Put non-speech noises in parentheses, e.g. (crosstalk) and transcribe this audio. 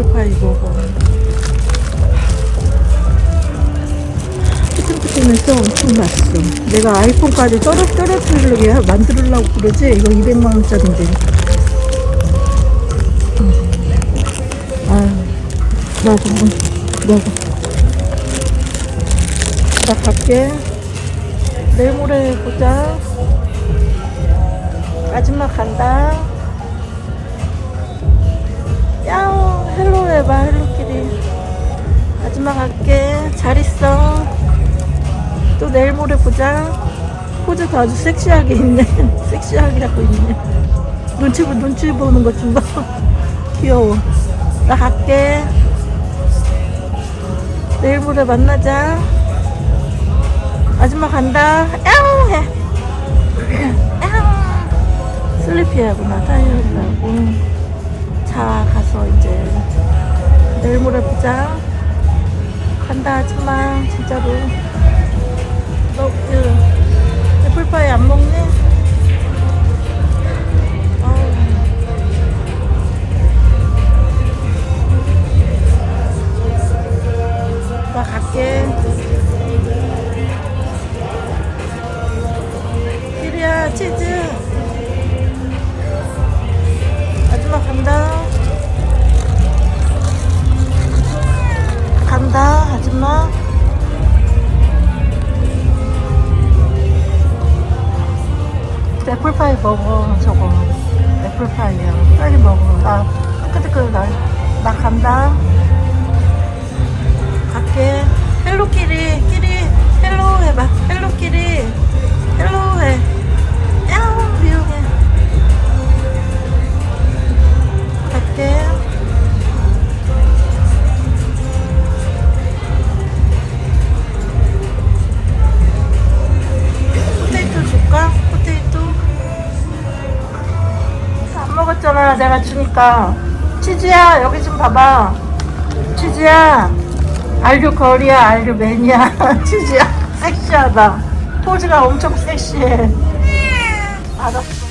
애플파이 먹어. 푸팅푸팅해서 엄청 맛있어. 내가 아이폰까지 떨어, 떨어뜨리려게 만들려고 그러지? 이거 200만원짜리인데. 아유, 먹어, 먹어. 나 갈게. 내일 모레 보자. 아줌마 간다. 내일 모레 보자. 포즈도 아주 섹시하게 있네. (laughs) 섹시하게 하고 있네. 눈치, 보- 눈치 보는 것 좀 봐. (laughs) 귀여워. 나 갈게. 내일 모레 만나자. 아줌마 간다. 야옹 해. (laughs) 야옹. 슬리피하구나. 타이어라고. 자, 가서 이제 내일 모레 보자. 간다, 아줌마. 진짜로. 너, 그, 애플파이 안? 어우. 나 갈게. 키리야, 치즈. 아줌마 간다. 간다, 아줌마. 애플파이 먹어, 저거. 애플파이야. 빨리 먹어. 나, 뜨끈뜨끈, 나, 나 간다. 먹었잖아, 내가 주니까. 치즈야, 여기 좀 봐봐. 치즈야. 알류 거리야, 알류 맨이야. (laughs) 치즈야. 섹시하다. 포즈가 엄청 섹시해. 알았어.